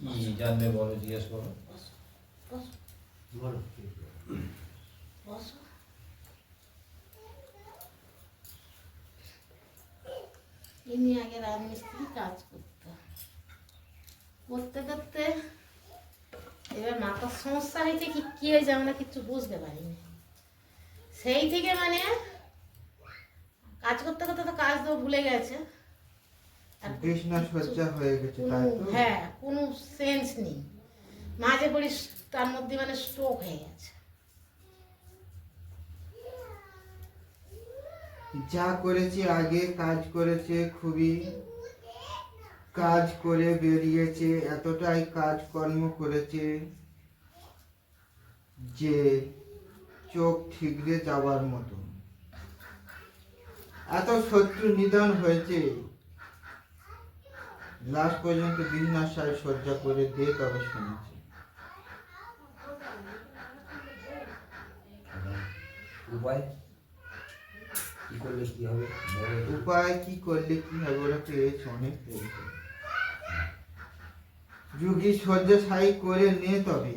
কি জানবে বলো, জিজ্ঞেস করো। ইনি আগে রাজমিস্ত্রি কাজ করতো। করতে করতে এবার মাথার সমস্যা হয়েছে কি কি হয়েছে আমরা কিছু বুঝতে পারিনি। সেই থেকে মানে কাজ করতে করতে তো কাজ তো ভুলে গেছে। কৃষ্ণা সজ্জা হয়ে গেছে তাই তো? হ্যাঁ কোনো সেন্স নেই। মাঝে পড়ি তার মধ্যে মানে স্ট্রোক হয়ে গেছে। যা করেছে আগে কাজ করেছে খুবই কাজ করে বেরিয়েছে এতটাই কাজকর্ম করেছে যে চোখ ঠিকরে যাওয়ার মতো এত শত্রু নিধন হয়েছে। লাস্ট পর্যন্ত বিন্যাসায় শয্যা করে দিয়ে তবে শুনেছে। উপায়? কি করলে কি হবে? উপায় কি করলে কি হবে ওরা পেয়েছে অনেক পেয়েছে যুগী সজ্জা সাই করে নিয়ে তবে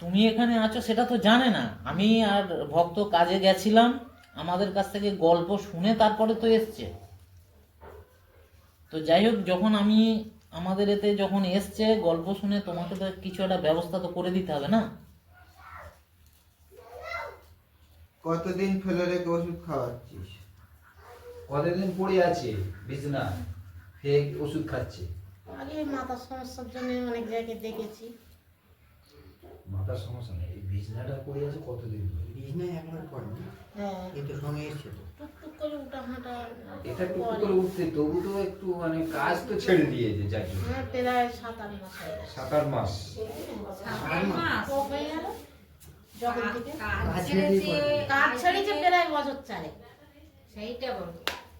তুমি এখানে আছো সেটা তো জানে না। আমি আর ভক্ত কাজে গেছিলাম। আমাদের কাছ থেকে গল্প শুনে তারপরে তো এসছে। তো যাই হোক যখন আমি আমাদের এতে যখন এসছে গল্প শুনে তোমাকে তো কিছু একটা ব্যবস্থা তো করে দিতে হবে না? কতদিন ফেলে রেখে ওষুধ খাওয়াচ্ছিস? কতদিন পড়ে আছে বিছনা ফেক ওষুধ খাচ্ছে। আগে মাথার সমস্যার জন্য অনেক জায়গায় দেখেছি। মাথার সমস্যা নেই এই বিছনাটা পড়ে আছে কতদিন ধরে? বিজনেস একবার করে হ্যাঁ। কিন্তু সঙ্গে এসছে তো। করে উঠা হাঁটা এটা টুকু করে উঠতে তবু তো একটু মানে কাজ তো ছেড়ে দিয়েছে চাকরি হ্যাঁ প্রায় সাত আট মাস সাত আট মাস। স্ট্রোক গেল যখন থেকে? কাজ ছেড়ে কাজ ছেড়েছে প্রায় বছর চারে সেইটা বলব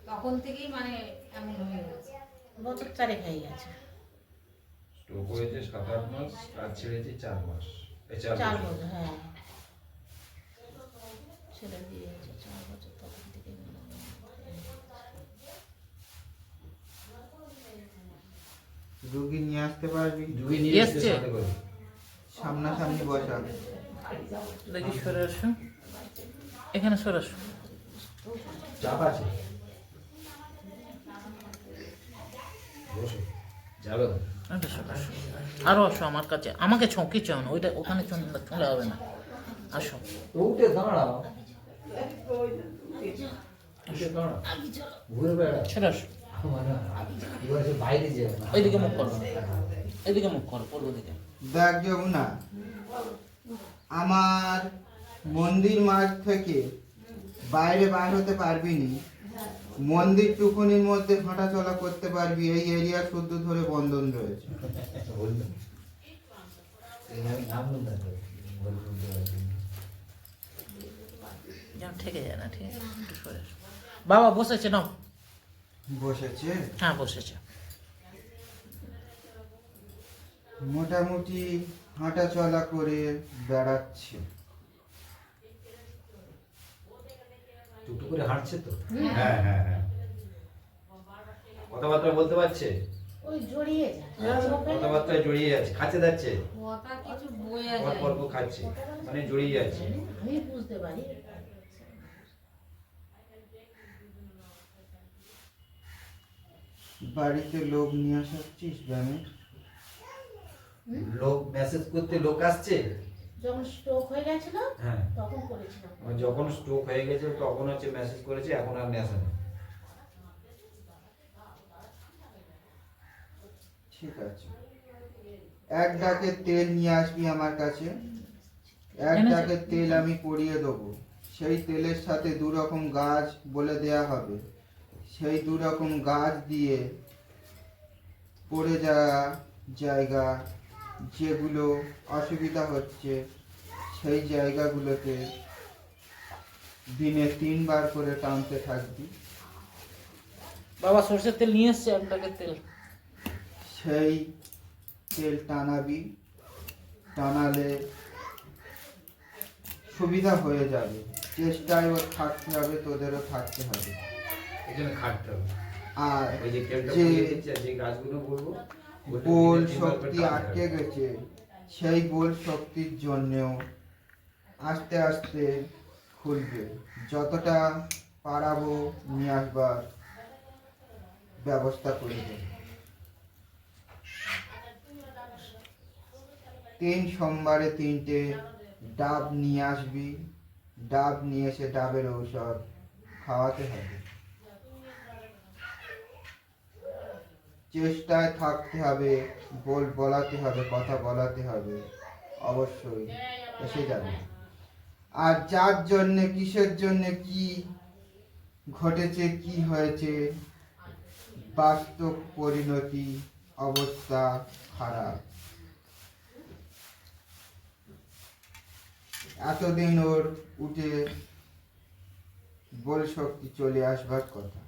তখন থেকেই মানে এমন হয়ে গেছে। বছর চারেক হয়ে গেছে। স্ট্রোক হয়েছে সাত আট মাস কাজ ছেড়েছে চার মাস। চার চার। বছর হ্যাঁ। ছেড়ে দিয়েছে চার বছর তখন থেকে মনে হয় মাথায় রুগী নিয়ে আসতে পারবি? জুগি নিয়ে? সাথে করে। সামনাসামনি বসা। দেখি সরে আসো। এখানে সরে আসো। চাপ আছে। বসো। যাবে সরে আসো। আরও আসো আমার কাছে। আমাকে ছকি চাও না ওইটা ওখানে চলে চলে হবে না। আসো। উঠে দাঁড়াও। ঘুরে বেড়া সরে আসো। না মুখ মুখ করো পূর্ব দিকে দেখ যমুনা আমার মন্দির মাঠ থেকে বাইরে বার হতে পারবি নি মন্দির টুকুনির মধ্যে হাঁটা চলা করতে পারবি এই এরিয়া শুদ্ধ ধরে বন্ধন রয়েছে। না যায় না ঠিক আছে? বাবা বসেছে নাও। বসেছে? হ্যাঁ বসেছে। মোটামুটি হাঁটা চলা করে বেড়াচ্ছে। টুকটুক করে হাঁটছে তো? হ্যাঁ। হ্যাঁ হ্যাঁ কথাবার্তা বলতে পারছে? ওই জড়িয়ে হয়ে কথাবার্তায় যাচ্ছে খাচ্ছে যাচ্ছে কথা কিছু পর খাচ্ছে। মানে জড়িয়ে যাচ্ছে আমি বুঝতে পারি। বাড়িতে লোক নিয়ে আসাচ্ছিস ব্যায়ামের লোক মেসেজ করতে লোক আসছে? যখন স্ট্রোক হয়ে গেছিল হ্যাঁ। তখন করেছিলাম। যখন স্ট্রোক হয়ে গেছে তখন হচ্ছে মেসেজ করেছে এখন আর নেই। ঠিক আছে। এক ডাকে তেল নিয়ে আসবি আমার কাছে। এক ডাকে তেল আমি পরিয়ে দেবো। সেই তেলের সাথে দু রকম গাছ বলে দেয়া হবে। সেই দু রকম গাছ দিয়ে পড়ে যাওয়া জায়গা যেগুলো অসুবিধা হচ্ছে সেই জায়গাগুলোতে দিনে তিনবার করে টানতে থাকবি। বাবা সর্ষের তেল নিয়ে এসছে এক প্যাকেট তেল। সেই তেল টানাবি টানালে সুবিধা হয়ে যাবে। চেষ্টায় থাকতে হবে তোদেরও থাকতে হবে। এই জন্য খাটতে হবে। আর ওই যে তেলটা যে গাছগুলো বলব বোল শক্তি আটকে গেছে সেই বোল শক্তির জন্যেও আস্তে আস্তে খুলবে। যতটা পারাবো নিয়ে আসবার ব্যবস্থা করে দেব। তিন সোমবারে তিনটে ডাব নিয়ে আসবি। ডাব নিয়ে এসে ডাবের ঔষধ খাওয়াতে হবে। চেষ্টায় থাকতে হবে, বল বলাতে হবে, কথা বলাতে হবে, অবশ্যই, এসে যাবে। আর যার জন্যে, কিসের জন্যে কি ঘটেছে, কি হয়েছে, বাস্তব পরিণতি, অবস্থা খারাপ। এতদিন ওর উঠে বল শক্তি চলে আসবার কথা।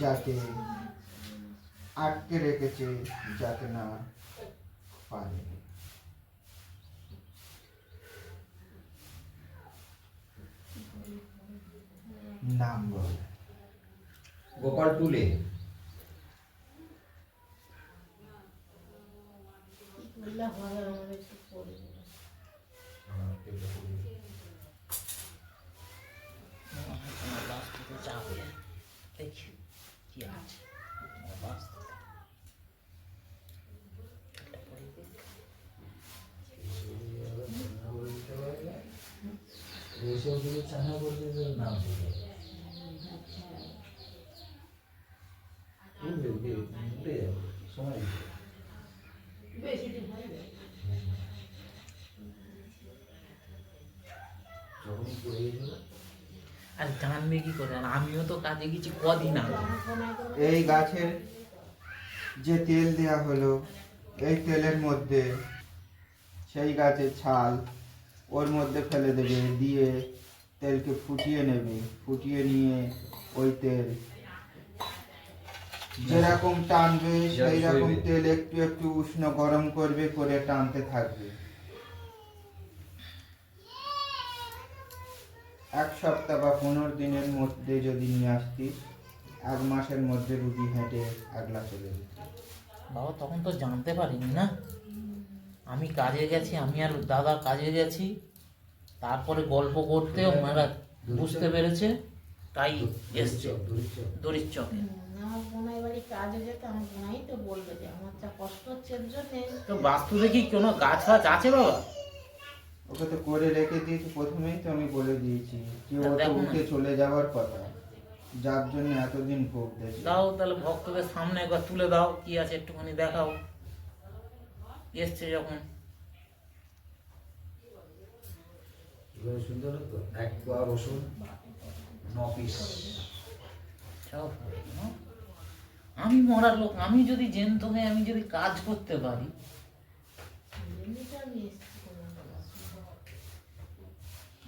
যাতে আটকে রেখেছে যাতে না পারে। নাম গোপাল টুলে বললে হয় আমাদের একটু করে দেবে। তোমার বাস্তুতে যাবে দেখি কি আছে তোমার বাস্তুতে একটা পড়িয়ে দিই। গেলে নাম সময় আর জানবে কি করে আর আমিও তো কাজে গেছি কদিন আগে। এই গাছের যে তেল দেয়া হলো এই তেলের মধ্যে সেই গাছের ছাল ওর মধ্যে ফেলে দেবে দিয়ে তেলকে ফুটিয়ে নেবে ফুটিয়ে নিয়ে ওই তেল যেরকম টানবে সেই রকম তেল একটু একটু উষ্ণ গরম করবে করে টানতে থাকবে। এক সপ্তাহ বা পনেরো দিনের মধ্যে যদি নিয়ে আসতিস এক মাসের মধ্যে রুগী হেঁটে আগলা চলে যেত। বাবা তখন তো জানতে পারিনি না। আমি কাজে গেছি আমি আর দাদা কাজে গেছি। তারপরে গল্প করতে ওনারা বুঝতে পেরেছে তাই এসছে। দড়ির চকে হুম, আমার বোনাই বাড়ি কাজে যেতে আমার বোনাই তো বলবে যে আমার যা কষ্ট হচ্ছে এর জন্যে। তো বাস্তু দেখি কোনো গাছ ফাছ আছে বাবা? ওকে তো করে রেখে দিয়েছি প্রথমেই তো আমি বলে দিয়েছি যে ও তো উঠে চলে যাওয়ার কথা। যার জন্য এতদিন দাও তাহলে ভক্তদের সামনে একবার তুলে দাও কি আছে একটুখানি দেখাও। এসছে যখন। সুন্দর তো এক কোয়া রসুন ন পিস? আমি মরার লোক আমি যদি জেন্ত হয়ে আমি যদি কাজ করতে পারি।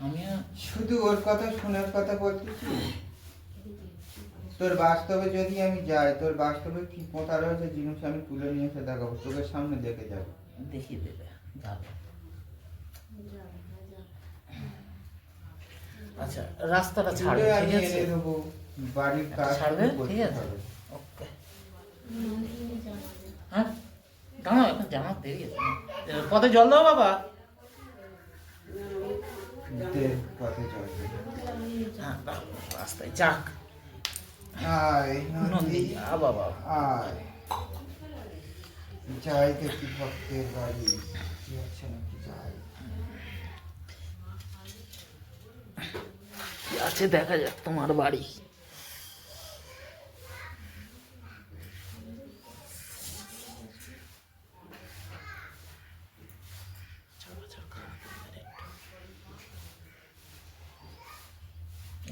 আমি শুধু ওর কথা শোনার কথা বলতেছি? তোর বাস্তবে যদি আমি যাই তোর বাস্তবে কি পোতা রয়েছে জিনিস আমি তুলে নিয়ে এসে দেখাবো? তোকে সামনে দেখে যাব। দেখিয়ে দেবে যাবে। আচ্ছা রাস্তাটা ছাড়বে ঠিক আছে? বাড়ির কাজ ছাড়বে? ঠিক আছে ওকে। হ্যাঁ? দাঁড়াও এখন জানার দেরি আছে। পথে জল দাও বাবা। হ্যাঁ রাস্তায় যাক। নন্দী আ বাবা। আয়। যাই দেখি ভক্তের বাড়ি। কি আছে যাই আছে দেখা যাক তোমার বাড়ি।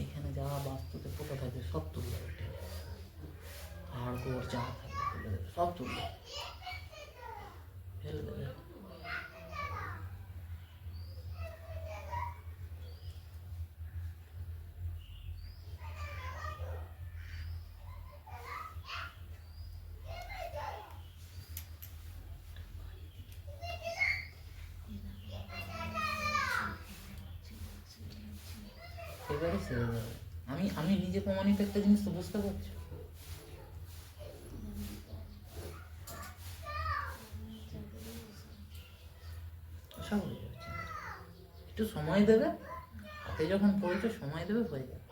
এখানে পোকা থাকবে সব তুলবে যা থাকবে সব তুলবে এবারে সেরে যাবে আমি নিজে প্রমাণিত একটা জিনিস তো বুঝতে পারছ। একটু সময় দেবে, হাতে যখন পড়েছে সময় দেবে, হয়ে যাবে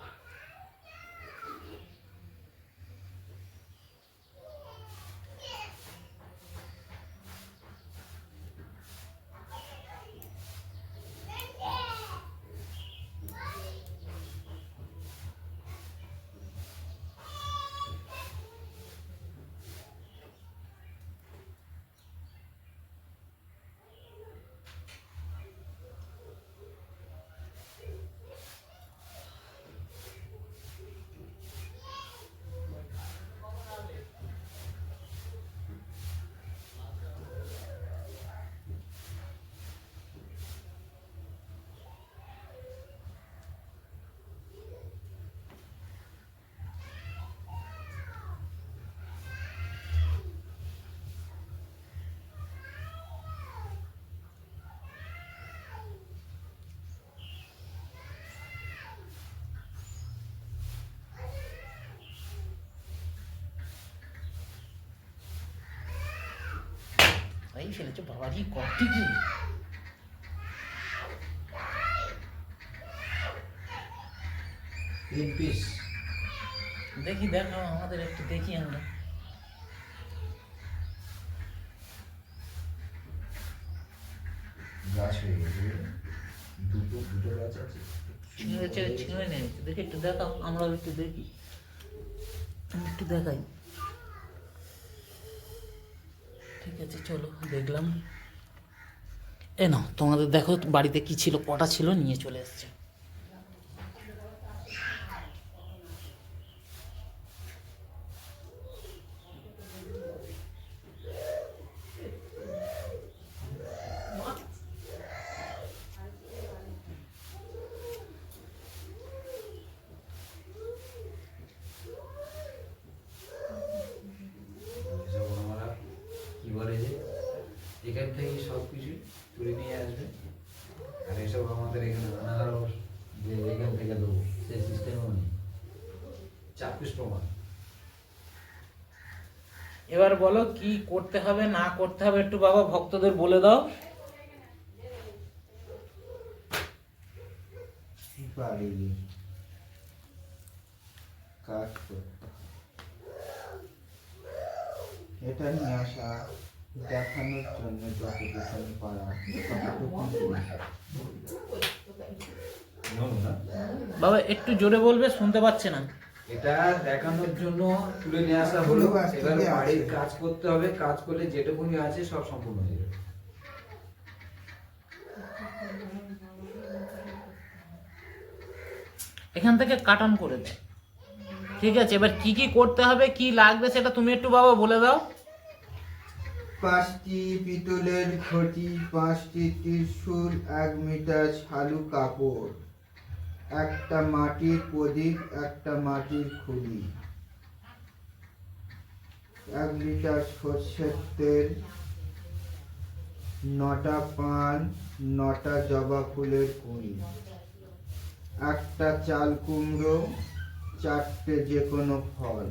এই ফেলেছো বাবাজি কটি কি দেখি দেখাও আমাদের একটু দেখি আমরা। গাছ হয়ে গেছে। দুটো দুটো গাছ আছে। ছিঁড়ে ছেড়ে ছিঁড়ে নেই দেখি একটু দেখাও আমরাও একটু দেখি। একটু দেখাই। ঠিক আছে, চলো, দেখলাম। এ নাও, তোমাদের দেখো বাড়িতে কি ছিল, কটা ছিল, নিয়ে চলে এসছে এসব আমরা কি বলে যে এখান থেকে সব কিছু তুলে নিয়ে আসবে আর এসব আমাদের এখানে আনারস যে এখান থেকে দেবো সেই সিস্টেমও নেই চাক্ষুষ প্রমাণ এবার বলো কি করতে হবে না করতে হবে একটু বাবা ভক্তদের বলে দাও। কাজ করতে। এটা নিয়ে আসা দেখানোর জন্য যতটুকু পারা বাবা একটু জোরে বলবে শুনতে পাচ্ছে না। এটা দেখানোর জন্য তুলে নিয়ে আসা হলো এবার বাড়ির কাজ করতে হবে কাজ করলে যেটুকুনি আছে সব সম্পূর্ণ হয়ে যাবে। এখান থেকে কাটন করে দাও ঠিক আছে এবার কি কি করতে হবে কি লাগবে সেটা তুমি একটু বাবা বলে দাও। পাঁচটি পিতলের ঘটি পাঁচটি ত্রিশূল এক মিটার ছালু কাপড়। একটা মাটির প্রদীপ, একটা মাটির খুলি। এক লিটার সর্ষের তেল, নটা পান, নটা জবা ফুলের কুড়ি, একটা চাল কুমড়ো, চারটে যে কোনো ফল।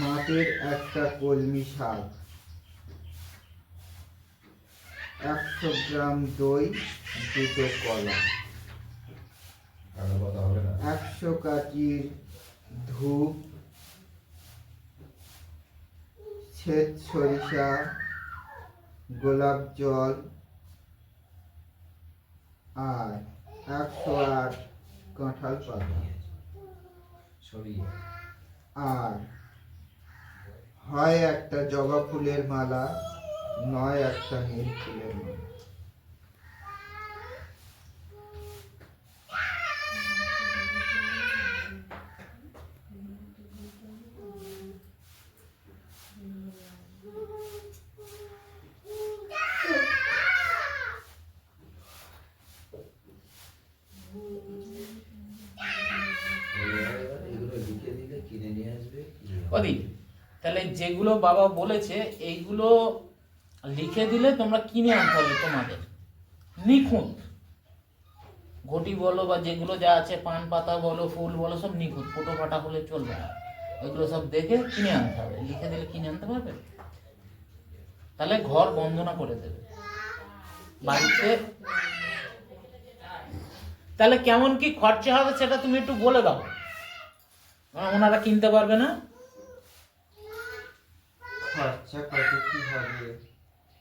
মাটির একটা কলমি শাক। একশো গ্রাম দই দুটো কলা। একশো কাঠির ধূপ ছেদ সরিষা গোলাপ জল আর একশো আট কাঁঠাল পাতা। আর হয় একটা জবা ফুলের মালা। নয় একটা নীল ফুলের অদি তাহলে যেগুলো বাবা বলেছে এইগুলো লিখে দিলে তোমরা কিনে আনতে হবে তোমাদের। নিখুঁত। ঘটি বলো বা যেগুলো যা আছে, পান পাতা বলো, ফুল বলো, সব নিখুঁত। ফোটো ফাটা হলে চলবে না। ওইগুলো সব দেখে কিনে আনতে হবে। লিখে দিলে কিনে আনতে পারবে? তাহলে ঘর বন্দনা করে দেবে। বাড়িতে তাহলে কেমন কি খরচা হবে সেটা তুমি একটু বলে দাও। ওনারা কিনতে পারবে না। খরচা কত কি হবে?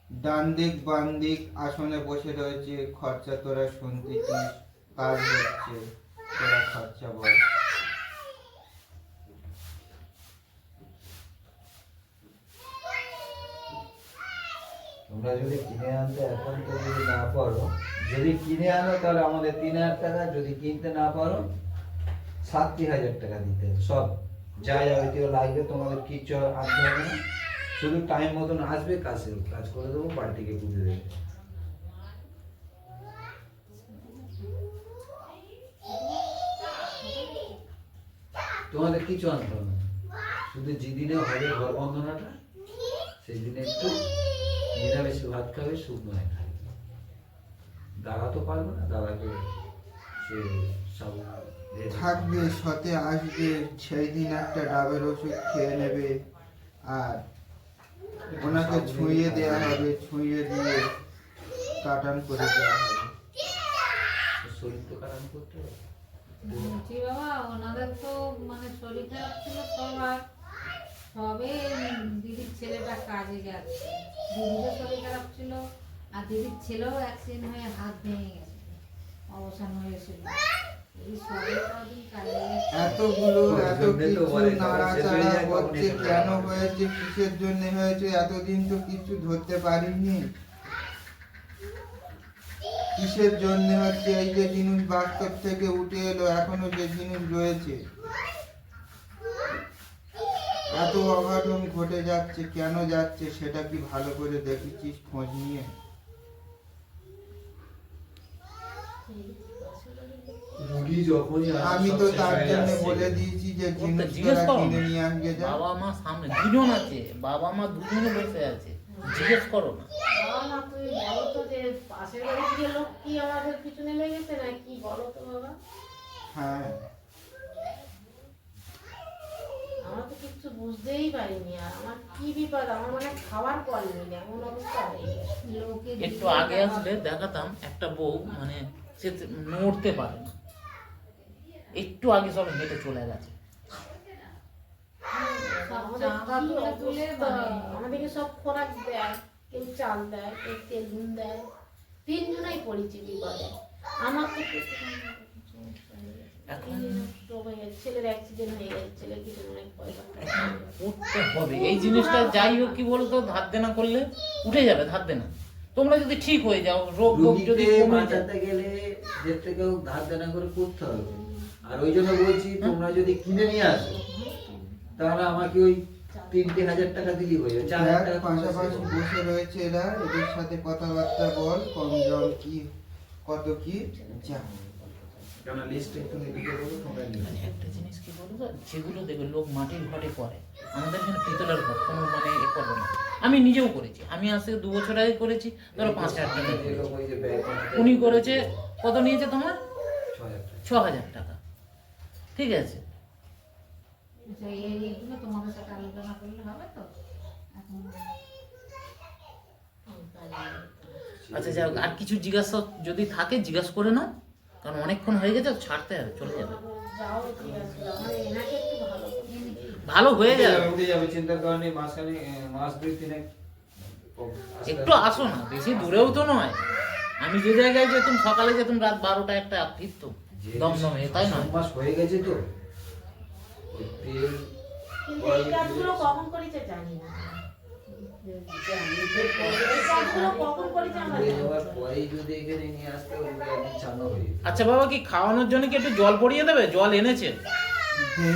ডান দিক বাম দিক আসনে বসে রয়েছে, খরচা তোরা শুনতেছিস কাজ হচ্ছে, তোরা খরচা বল। তোমরা যদি কিনে আনতে এখন তো যদি না পারো, যদি কিনে আনো তাহলে আমাদের তিন হাজার টাকা, যদি কিনতে না পারো, সাতটি হাজার টাকা দিতে সব। যা যাবতীয় লাগবে তোমাদের কিচ্ছু আনতে হবে না। শুধু টাইম মতন আসবে, কাজ কাজ করে দেবো বাড়িটিকে বুঝে দেবে। তোমাদের কিছু হবে শুধু যেদিনে হবে ঘর বন্ধনাটা সেই একটু নিরামিষ ভাত খাবে, শুকনো খাবে। দাদা তো পারবে না, দাদাকে সে সব থাকবে, সাথে আসবে, সেই দিন একটা ডাবের ওষুধ খেয়ে নেবে, আর ওনাকে ছুঁয়ে দেওয়া হবে, ছুঁয়ে দিয়ে কাটান করে দেওয়া হবে। শরীর তো খারাপ করতে ওনাদের তো মানে শরীর খারাপ ছিল সবার। সবে দিদির ছেলেটা কাজে যাচ্ছে। দিদিরও শরীর খারাপ ছিল, আর দিদির ছেলেও অ্যাক্সিডেন্ট হয়ে হাত ভেঙে গেছে, অবসান হয়েছিল এতগুলো এত কিছু নাড়াচাড়া হচ্ছে কেন হয়েছে কিসের জন্য হয়েছে এতদিন তো কিছু ধরতে পারিনি। কিসের জন্য হচ্ছে এই যে জিনিস বাস্তব থেকে উঠে এলো এখনও যে জিনিস রয়েছে। এত অঘটন ঘটে যাচ্ছে কেন যাচ্ছে সেটা কি ভালো করে দেখেছিস খোঁজ নিয়ে? রুগী যখনই আমি তো তার জন্য বলে দিয়েছি যে জিনিস কিনে নিয়ে আসবে যা। বাবা মা সামনে দুজন আছে বাবা মা দুজনে বসে আছে জিজ্ঞেস করো না। হ্যাঁ। আমরা তো কিচ্ছু বুঝতেই পারিনি আর আমার কি বিপদ? আমার মানে খাবার পর এমন অবস্থা হয়ে গেছে। একটু আগে আসলে দেখাতাম একটা বউ মানে সে নড়তে পারে না। একটু আগে সব হেঁটে চলে গেছে। সব আমাদের চাঁদা কি তুলে তুলে অবস্থা? আমাদেরকে সব খোরাক দেয় কেউ চাল দেয় কেউ তেল দেয় তিনজনাই পড়েছি বিপদে আমার তো এখন- stroke গেছে, ছেলের অ্যাক্সিডেন্ট হয়ে গেছে ছেলের কিছু অনেক পয়সা উঠতে হবে। এই জিনিসটা যাই হোক কি বলতো ধার দেনা করলে উঠে যাবে ধার দেনা। তোমরা যদি ঠিক হয়ে যাও রোগ যদি কমে যায়। গেলে ধার দেনা করে করতে হবে। আর ওই জন্য বলছি তোমরা যদি কিনে নিয়ে আসো তাহলে আমাকে ওই তিনটে হাজার টাকা দিলি হয়ে যাবে। চার হাজার টাকা পাশাপাশি বসে রয়েছে এরা এদের সাথে কথাবার্তা বল কম জল কি কত কি যা। কেন লিস্ট একটু লিখে দেবো তোমরা নিয়ে মানে একটা জিনিস কি যেগুলো দেখবে লোক মাটির ঘরে করে আমাদের এখানে পিতলের ঘর কোনো মানে এ করবে না। আমি নিজেও করেছি আমি আজ থেকে দু বছর আগে করেছি ধরো পাঁচ হাজার টাকা উনি করেছে কত নিয়েছে তোমার? ছ হাজার টাকা। ঠিক আছে। আচ্ছা, এই তোমাদের সাথে আলোচনা করলে হবে তো? আচ্ছা যাই হোক, আর কিছু জিজ্ঞাসা যদি থাকে জিজ্ঞাসা করে নাও। কারণ অনেকক্ষণ হয়ে গেছে ছাড়তে হবে চলে যাবে। ভালো হয়ে যাবে। যাবে, উঠে যাবে চিন্তার কারণে মাসখানে মাস দুই তিনে একটু আসো না বেশি দূরেও তো নয়। আমি যে জায়গায় যেতাম সকালে যেতাম রাত বারোটা একটা ফিরতো দমদমে তাই না মাস হয়ে গেছে তো। তেল কিন্তু এই কাজগুলো কখন করেছে জানি না। আচ্ছা বাবা কি খাওয়ানোর জন্য কি একটু জল পড়িয়ে দেবে? জল এনেছে। দে।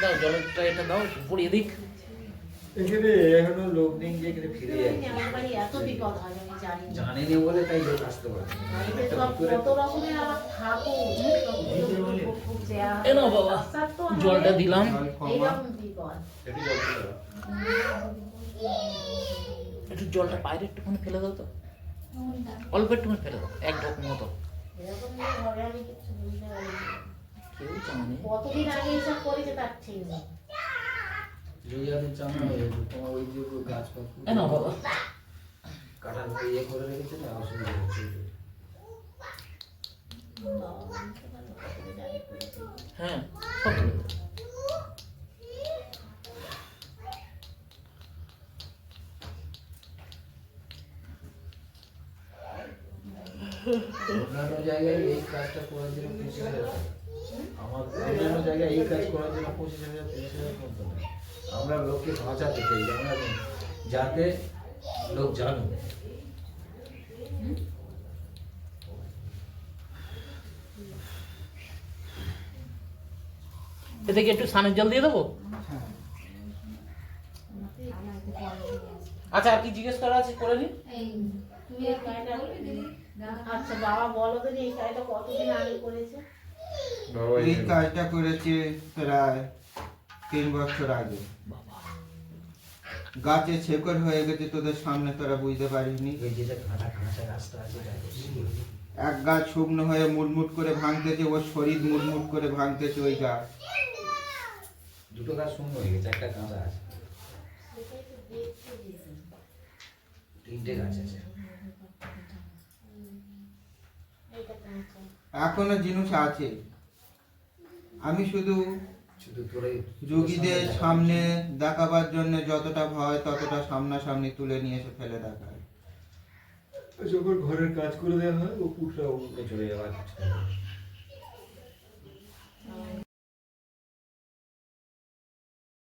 দাও জলটা এটা দাও পড়িয়ে দিক। এখানে এখনও লোক নেই যে এখানে ফিরে যায় আমার বাড়ি এত বিপদ হয়। জানেনি বলে তাই লোক আসতে পারে। কত রকমের আমার ঠাকুর বাবা, জলটা দিলাম। একটু জলটা বাইরে একটুখানি ফেলে দাও তো। অল্প একটুখানি ফেলে দাও এক ঢোক মতো। আমি কেউ জানে কতদিন আগে এসব করেছে তার ঠিক নেই। চামড়া হয়ে তোমার ওই যে গাছ এ না বাবা। কাটার ইয়ে করে রেখেছে না অসুবিধা হচ্ছে বাবা বলতে পারল কতদিন আগে করেছে হ্যাঁ সত্যি অন্যান্য জায়গায় এই কাজটা করার জন্য পঁচিশ হাজার টাকা। আমার অন্যান্য জায়গায় এই কাজ করার জন্য পঁচিশ হাজার তিরিশ হাজার করতে হবে আমরা লোককে বাঁচাতে চাই আমরা যাতে লোক জানুক এতে কি একটু স্নানের জল দিয়ে দেবো হ্যাঁ আচ্ছা আর কি জিজ্ঞেস করা আছে করে নিন এই তুমি আর কাজটা বলবে দিদি দাদা আচ্ছা বাবা বলো তো যে এই কাজটা কতদিন আগে করেছে এই কাজটা করেছে প্রায় তিন বছর আগে গাছে শেকড় হয়ে গেছে তোদের সামনে তোরা বুঝতে পারিনি। এক গাছ শুকনো হয়ে মুটমুট করে ভাঙতেছে ওর শরীর মুটমুট করে ভাঙতেছে ওই গাছ দুটো গাছ শূন্য হয়ে গেছে একটা কাঁচা আছে। তিনটে গাছ আছে। এখনও জিনিস আছে। আমি শুধু যোগীদের সামনে দেখাবার জন্য যতটা ভয় ততটা সামনাসামনি তুলে নিয়ে এসে ফেলে দেখায়। যখন ঘরের কাজ করে দেওয়া হয় ও পুরটা চলে যাওয়ার